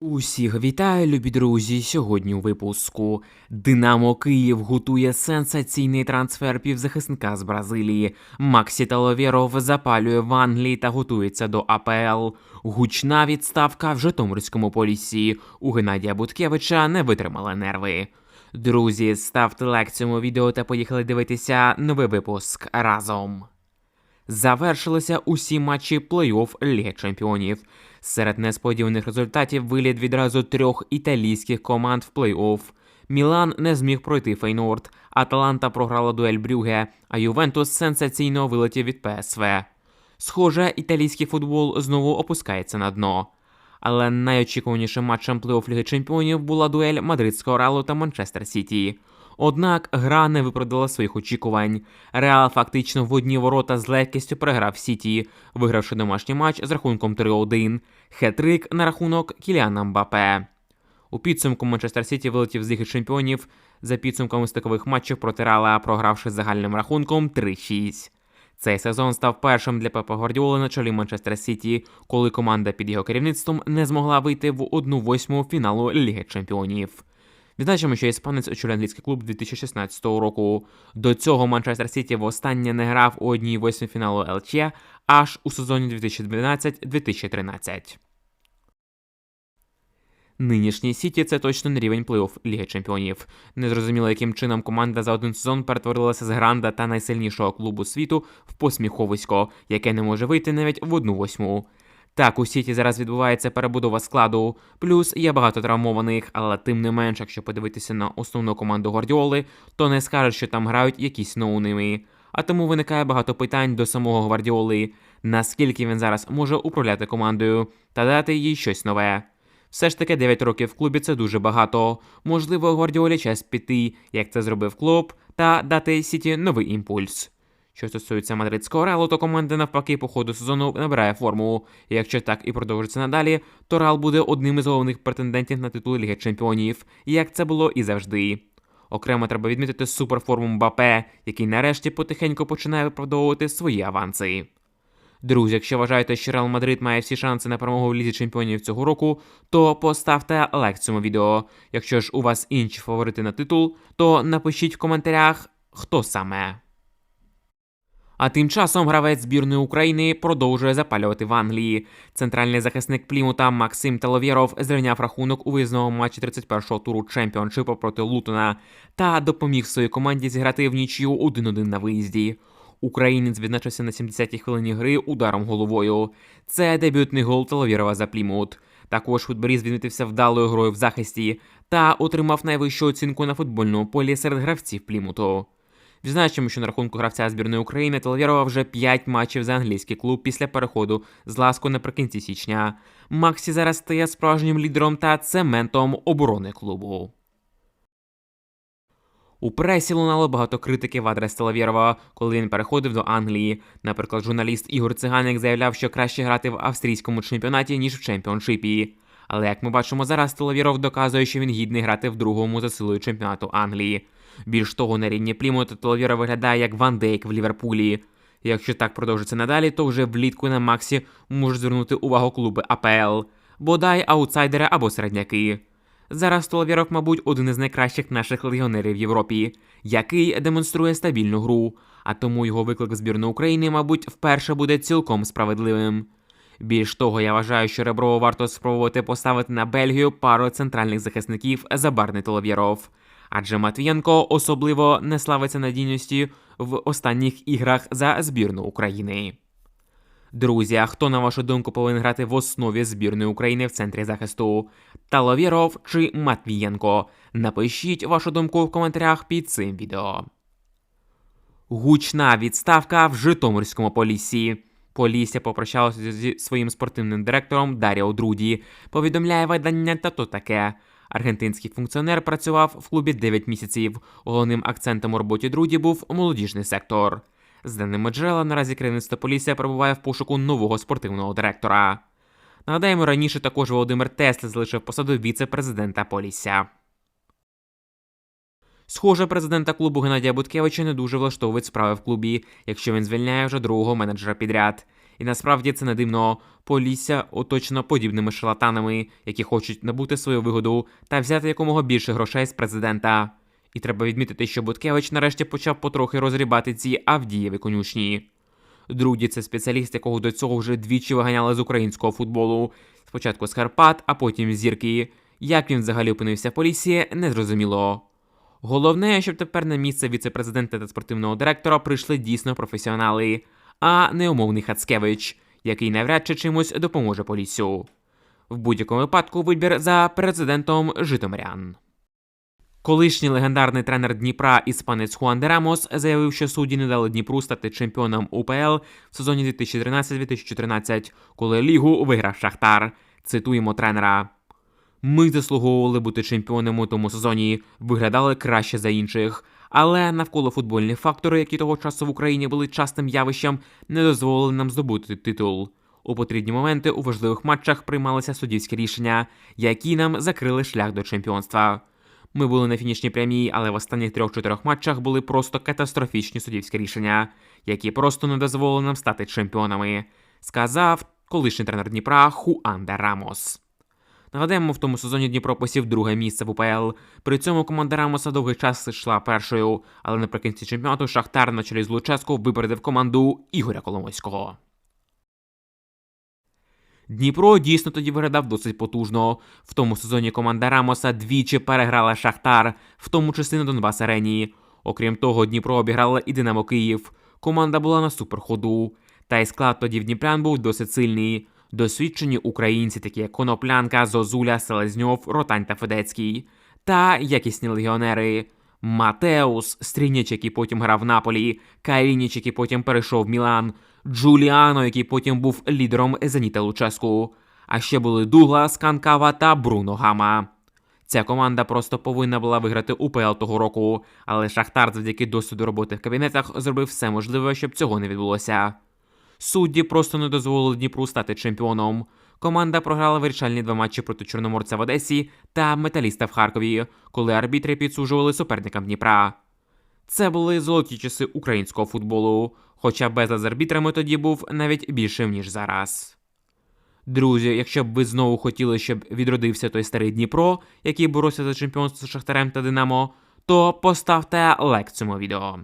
Усіх вітаю, любі друзі. Сьогодні у випуску Динамо Київ готує сенсаційний трансфер півзахисника з Бразилії. Максі Таловєров запалює в Англії та готується до АПЛ. Гучна відставка в Житомирському полісі. У Геннадія Буткевича не витримали нерви. Друзі, ставте лайк цьому відео та поїхали дивитися новий випуск разом. Завершилися усі матчі плей-офф Ліги Чемпіонів. Серед несподіваних результатів виліт відразу трьох італійських команд в плей-офф. Мілан не зміг пройти Фейнорд, Аталанта програла дуель Брюге, а Ювентус сенсаційно вилетів від ПСВ. Схоже, італійський футбол знову опускається на дно. Але найочікуванішим матчем плей-офф Ліги Чемпіонів була дуель Мадридського Реалу та Манчестер Сіті. Однак гра не виправдала своїх очікувань. Реал фактично в одні ворота з легкістю переграв Сіті, вигравши домашній матч з рахунком 3-1. Хетрик на рахунок Кіліана Мбапе. У підсумку Манчестер Сіті вилетів з Ліги Чемпіонів за підсумками стикових матчів проти Реала, програвши загальним рахунком 3-6. Цей сезон став першим для Пепа Гвардіоли на чолі Манчестер Сіті, коли команда під його керівництвом не змогла вийти в одну восьму фіналу Ліги Чемпіонів. Відзначимо, що іспанець очолює англійський клуб 2016 року. До цього Манчестер Сіті востаннє не грав у одній восьмій фіналу ЛЧ аж у сезоні 2012-2013. Нинішній Сіті це точно не рівень плей-офф Ліги Чемпіонів. Незрозуміло, яким чином команда за один сезон перетворилася з гранда та найсильнішого клубу світу в посміховисько, яке не може вийти навіть в одну восьму. Так, у Сіті зараз відбувається перебудова складу, плюс є багато травмованих, але тим не менш, якщо подивитися на основну команду Гвардіоли, то не скажеш, що там грають якісь ноуними. А тому виникає багато питань до самого Гвардіоли, наскільки він зараз може управляти командою та дати їй щось нове. Все ж таки 9 років в клубі це дуже багато. Можливо, Гвардіолі час піти, як це зробив клуб, та дати Сіті новий імпульс. Що стосується мадридського Реалу, то команда навпаки по ходу сезону набирає форму. І якщо так і продовжиться надалі, то Реал буде одним із головних претендентів на титул Ліги Чемпіонів, як це було і завжди. Окремо треба відмітити суперформу Мбапе, який нарешті потихеньку починає виправдовувати свої аванси. Друзі, якщо вважаєте, що Реал Мадрид має всі шанси на перемогу в лізі чемпіонів цього року, то поставте лайк цьому відео. Якщо ж у вас інші фаворити на титул, то напишіть в коментарях, хто саме. А тим часом гравець збірної України продовжує запалювати в Англії. Центральний захисник Плімута Максим Теловєров зрівняв рахунок у виїзному матчі 31-го туру чемпіоншипу проти Лутона та допоміг своїй команді зіграти в нічию 1-1 на виїзді. Українець відзначився на 70-й хвилині гри ударом головою. Це дебютний гол Теловєрова за Плімут. Також футболіст відмітився вдалою грою в захисті та отримав найвищу оцінку на футбольному полі серед гравців Плімуту. Відзначимо, що на рахунку гравця збірної України Телевєрова вже 5 матчів за англійський клуб після переходу з ласку наприкінці січня. Максі зараз стає справжнім лідером та цементом оборони клубу. У пресі лунало багато критики в адрес Телевєрова, коли він переходив до Англії. Наприклад, журналіст Ігор Циганик заявляв, що краще грати в австрійському чемпіонаті, ніж в чемпіоншипі. Але як ми бачимо зараз, Телевєров доказує, що він гідний грати в другому за силою чемпіонату Англії. Більш того, на рівні Плімута Телевєра виглядає як Ван Дейк в Ліверпулі. Якщо так продовжиться надалі, то вже влітку на Максі можуть звернути увагу клуби АПЛ, бодай аутсайдери або середняки. Зараз Толовєров, мабуть, один із найкращих наших легіонерів в Європі, який демонструє стабільну гру, а тому його виклик в збірну України, мабуть, вперше буде цілком справедливим. Більш того, я вважаю, що Реброву варто спробувати поставити на Бельгію пару центральних захисників за Барни Толовєров. Адже Матвієнко особливо не славиться надійністю в останніх іграх за збірну України. Друзі, а хто, на вашу думку, повинен грати в основі збірної України в центрі захисту? Таловєров чи Матвієнко? Напишіть вашу думку в коментарях під цим відео. Гучна відставка в Житомирському поліссі. Полісся попрощалося зі своїм спортивним директором Даріо Друді. Повідомляє видання та то таке. Аргентинський функціонер працював в клубі 9 місяців. Головним акцентом у роботі Друді був молодіжний сектор. З даними джерела, наразі керівництво Полісся перебуває в пошуку нового спортивного директора. Нагадаємо, раніше також Володимир Тесла залишив посаду віце-президента Полісся. Схоже, президента клубу Геннадія Буткевича не дуже влаштовують справи в клубі, якщо він звільняє вже другого менеджера підряд. І насправді це не дивно. Полісся оточено подібними шарлатанами, які хочуть набути свою вигоду та взяти якомога більше грошей з президента. І треба відмітити, що Буткевич нарешті почав потрохи розрібати ці Авдієві конюшні. Друді це спеціаліст, якого до цього вже двічі виганяли з українського футболу. Спочатку з Карпат, а потім зірки. Як він взагалі опинився в полісі, незрозуміло. Головне, щоб тепер на місце віце-президента та спортивного директора прийшли дійсно професіонали, а не умовний Хацкевич, який навряд чи чимось допоможе полісю. В будь-якому випадку вибір за президентом Житомирян. Колишній легендарний тренер Дніпра іспанець Хуан де Рамос заявив, що судді не дали Дніпру стати чемпіоном УПЛ в сезоні 2013-2014, коли лігу виграв Шахтар. Цитуємо тренера. Ми заслуговували бути чемпіонами у тому сезоні, виглядали краще за інших. Але навколо футбольні фактори, які того часу в Україні були частим явищем, не дозволили нам здобути титул. У потрібні моменти у важливих матчах приймалися суддівські рішення, які нам закрили шлях до чемпіонства. Ми були на фінішній прямій, але в останніх трьох-чотирьох матчах були просто катастрофічні суддівські рішення, які просто не дозволили нам стати чемпіонами, сказав колишній тренер Дніпра Хуан де Рамос. Нагадаємо, в тому сезоні Дніпро посів друге місце в УПЛ. При цьому команда Рамоса довгий час йшла першою, але наприкінці чемпіонату Шахтар на чолі з Луческо випередив команду Ігоря Коломойського. Дніпро дійсно тоді виглядав досить потужно. В тому сезоні команда Рамоса двічі переграла Шахтар, в тому числі на Донбас Арені. Окрім того, Дніпро обіграла і Динамо Київ. Команда була на суперходу. Та й склад тоді в Дніпрян був досить сильний. Досвідчені українці, такі як Коноплянка, Зозуля, Селезньов, Ротань та Федецький, та якісні легіонери. Матеус, Стрініч, який потім грав в Наполі, Калініч, який потім перейшов в Мілан, Джуліано, який потім був лідером Зеніта Луческу. А ще були Дуглас, Канкава та Бруно Гама. Ця команда просто повинна була виграти УПЛ того року, але Шахтар завдяки досвіду роботи в кабінетах зробив все можливе, щоб цього не відбулося. Судді просто не дозволили Дніпру стати чемпіоном. Команда програла вирішальні два матчі проти Чорноморця в Одесі та Металіста в Харкові, коли арбітри підсуджували суперникам Дніпра. Це були золоті часи українського футболу, хоча безлад з арбітрами тоді був навіть більшим, ніж зараз. Друзі, якщо б ви знову хотіли, щоб відродився той старий Дніпро, який боровся за чемпіонство з Шахтарем та Динамо, то поставте лайк цьому відео.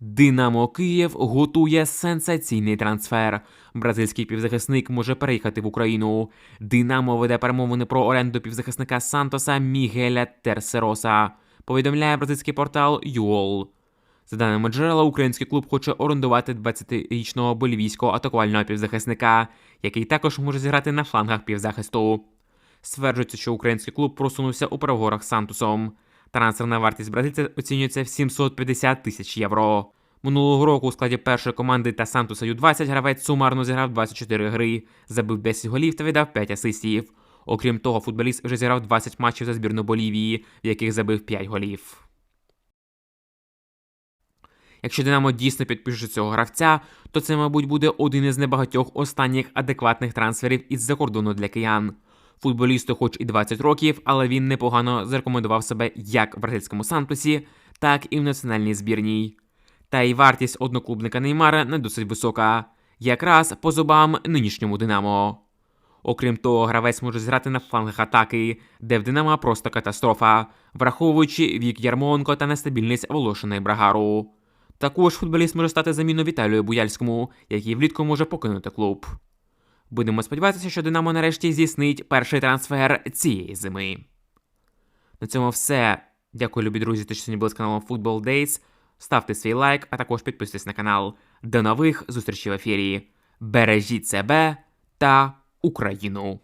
Динамо Київ готує сенсаційний трансфер. Бразильський півзахисник може переїхати в Україну. Динамо веде перемовини про оренду півзахисника Сантоса Мігеля Терсероса. Повідомляє бразильський портал ЮОЛ. За даними джерела, український клуб хоче орендувати 20-річного болівійського атакувального півзахисника, який також може зіграти на флангах півзахисту. Стверджується, що український клуб просунувся у переговорах з Сантусом. Трансферна вартість бразильця оцінюється в 750 тисяч євро. Минулого року у складі першої команди та Сантуса Ю-20 гравець сумарно зіграв 24 гри, забив 10 голів та віддав 5 асистів. Окрім того, футболіст вже зіграв 20 матчів за збірну Болівії, в яких забив 5 голів. Якщо Динамо дійсно підпише цього гравця, то це, мабуть, буде один із небагатьох останніх адекватних трансферів із-за кордону для киян. Футболісту, хоч і 20 років, але він непогано зарекомендував себе як в бразильському Сантусі, так і в національній збірній. Та й вартість одноклубника Неймара не досить висока, якраз по зубам нинішньому Динамо. Окрім того, гравець може зграти на флангах атаки, де в Динамо просто катастрофа, враховуючи вік Ярмонко та нестабільність Волошина Брагару. Також футболіст може стати заміною Віталію Буяльському, який влітку може покинути клуб. Будемо сподіватися, що Динамо нарешті здійснить перший трансфер цієї зими. На цьому все. Дякую, любі друзі, що сьогодні були з каналом Football Days. Ставте свій лайк, а також підписуйтесь на канал. До нових зустрічей в ефірі. Бережіть себе та Україну!